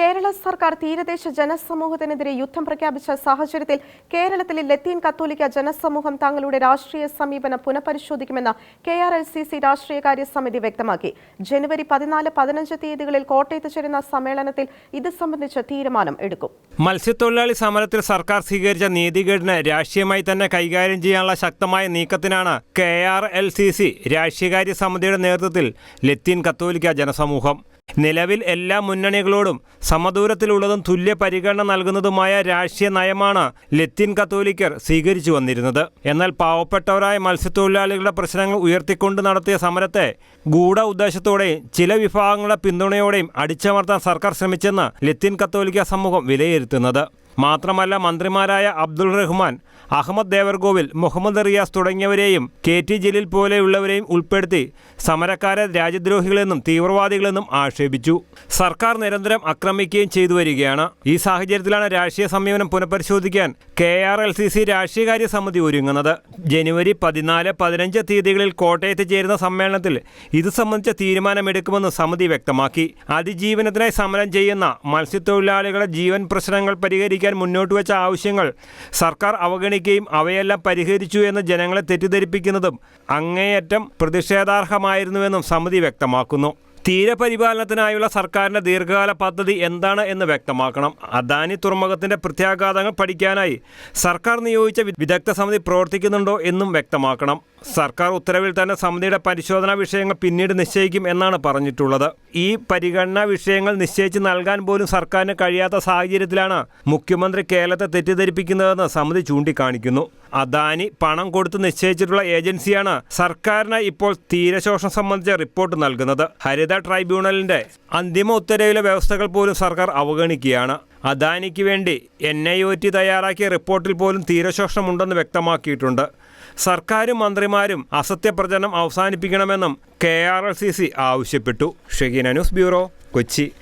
കേരള സർക്കാർ തീരദേശ ജനസമൂഹത്തിനെതിരെ യുദ്ധം പ്രഖ്യാപിച്ച സാഹചര്യത്തിൽ കേരളത്തിലെ ലത്തീൻ കത്തോലിക്ക ജനസമൂഹം തങ്ങളുടെ രാഷ്ട്രീയ സമീപനം പുനഃപരിശോധിക്കുമെന്ന് K R L C C രാഷ്ട്രീയകാര്യ സമിതി വ്യക്തമാക്കി. ജനുവരി പതിനാല് പതിനഞ്ച് തീയതികളിൽ കോട്ടയത്ത് ചേരുന്ന സമ്മേളനത്തിൽ ഇത് സംബന്ധിച്ച് തീരുമാനം എടുക്കും. മത്സ്യത്തൊഴിലാളി സമരത്തിൽ സർക്കാർ സ്വീകരിച്ച നീതികേടിന് രാഷ്ട്രീയമായി തന്നെ കൈകാര്യം ചെയ്യാനുള്ള ശക്തമായ നീക്കത്തിനാണ് K R L C C രാഷ്ട്രീയകാര്യ സമിതിയുടെ നേതൃത്വത്തിൽ ലത്തീൻ കത്തോലിക്ക ജനസമൂഹം. നിലവിൽ എല്ലാ മുന്നണികളോടും സമദൂരത്തിലുള്ളതും തുല്യ പരിഗണന നൽകുന്നതുമായ രാഷ്ട്രീയ നയമാണ് ലത്തീൻ കത്തോലിക്കർ സ്വീകരിച്ചു വന്നിരുന്നത്. എന്നാൽ പാവപ്പെട്ടവരായ മത്സ്യത്തൊഴിലാളികളുടെ പ്രശ്നങ്ങൾ ഉയർത്തിക്കൊണ്ട് നടത്തിയ സമരത്തെ ഗൂഢ ഉദ്ദേശത്തോടെയും ചില വിഭാഗങ്ങളുടെ പിന്തുണയോടെയും അടിച്ചമർത്താൻ സർക്കാർ ശ്രമിച്ചെന്ന് ലത്തീൻ കത്തോലിക്ക സമൂഹം വിലയിരുത്തുന്നത്. മാത്രമല്ല മന്ത്രിമാരായ അബ്ദുൾ റഹ്മാൻ അഹമ്മദ് ദേവർഗോവിൽ മുഹമ്മദ് റിയാസ് തുടങ്ങിയവരെയും കെ ടി ജലീൽ പോലെയുള്ളവരെയും ഉൾപ്പെടുത്തി സമരക്കാരെ രാജ്യദ്രോഹികളെന്നും തീവ്രവാദികളെന്നും ആക്ഷേപിച്ചു. സർക്കാർ നിരന്തരം ആക്രമിക്കുകയും ചെയ്തു വരികയാണ്. ഈ സാഹചര്യത്തിലാണ് രാഷ്ട്രീയ സമീപനം പുനഃപരിശോധിക്കാൻ K R L C C രാഷ്ട്രീയകാര്യ സമിതി ഒരുങ്ങുന്നത്. ജനുവരി പതിനാല് പതിനഞ്ച് തീയതികളിൽ കോട്ടയത്ത് ചേരുന്ന സമ്മേളനത്തിൽ ഇത് സംബന്ധിച്ച തീരുമാനമെടുക്കുമെന്ന് സമിതി വ്യക്തമാക്കി. അതിജീവനത്തിനായി സമരം ചെയ്യുന്ന മത്സ്യത്തൊഴിലാളികളുടെ ജീവൻ പ്രശ്നങ്ങൾ പരിഹരിക്കാൻ മുന്നോട്ട് വെച്ച ആവശ്യങ്ങൾ സർക്കാർ അവഗണിക്കുകയും അവയെല്ലാം പരിഹരിച്ചു എന്ന് ജനങ്ങളെ തെറ്റിദ്ധരിപ്പിക്കുന്നതും അങ്ങേയറ്റം പ്രതിഷേധാർഹമായിരുന്നുവെന്നും സമിതി വ്യക്തമാക്കുന്നു. തീരപരിപാലനത്തിനായുള്ള സർക്കാരിന്റെ ദീർഘകാല പദ്ധതി എന്താണ് എന്ന് വ്യക്തമാക്കണം. അദാനി തുറമുഖത്തിന്റെ പ്രത്യാഘാതങ്ങൾ പഠിക്കാനായി സർക്കാർ നിയോഗിച്ച വിദഗ്ധ സമിതി പ്രവർത്തിക്കുന്നുണ്ടോ എന്നും വ്യക്തമാക്കണം. സർക്കാർ ഉത്തരവിൽ തന്നെ സമിതിയുടെ പരിശോധനാ വിഷയങ്ങൾ പിന്നീട് നിശ്ചയിക്കും എന്നാണ് പറഞ്ഞിട്ടുള്ളത്. ഈ പരിഗണനാ വിഷയങ്ങൾ നിശ്ചയിച്ച് നൽകാൻ പോലും സർക്കാരിന് കഴിയാത്ത സാഹചര്യത്തിലാണ് മുഖ്യമന്ത്രി കേരളത്തെ തെറ്റിദ്ധരിപ്പിക്കുന്നതെന്ന് സമിതി ചൂണ്ടിക്കാണിക്കുന്നു. അദാനി പണം കൊടുത്ത് നിശ്ചയിച്ചിട്ടുള്ള ഏജൻസിയാണ് സർക്കാരിന് ഇപ്പോൾ തീരശോഷണം സംബന്ധിച്ച റിപ്പോർട്ട് നൽകുന്നത്. ഹരിത ട്രൈബ്യൂണലിന്റെ അന്തിമ ഉത്തരവിലെ വ്യവസ്ഥകൾ പോലും സർക്കാർ അവഗണിക്കുകയാണ്. അദാനിക്ക് വേണ്ടി എൻ ഐ ഒ ടി തയ്യാറാക്കിയ റിപ്പോർട്ടിൽ പോലും തീരശോഷണമുണ്ടെന്ന് വ്യക്തമാക്കിയിട്ടുണ്ട്. സർക്കാരും മന്ത്രിമാരും അസത്യപ്രചരണം അവസാനിപ്പിക്കണമെന്നും കെ ആവശ്യപ്പെട്ടു. Shegina news bureau Kochi.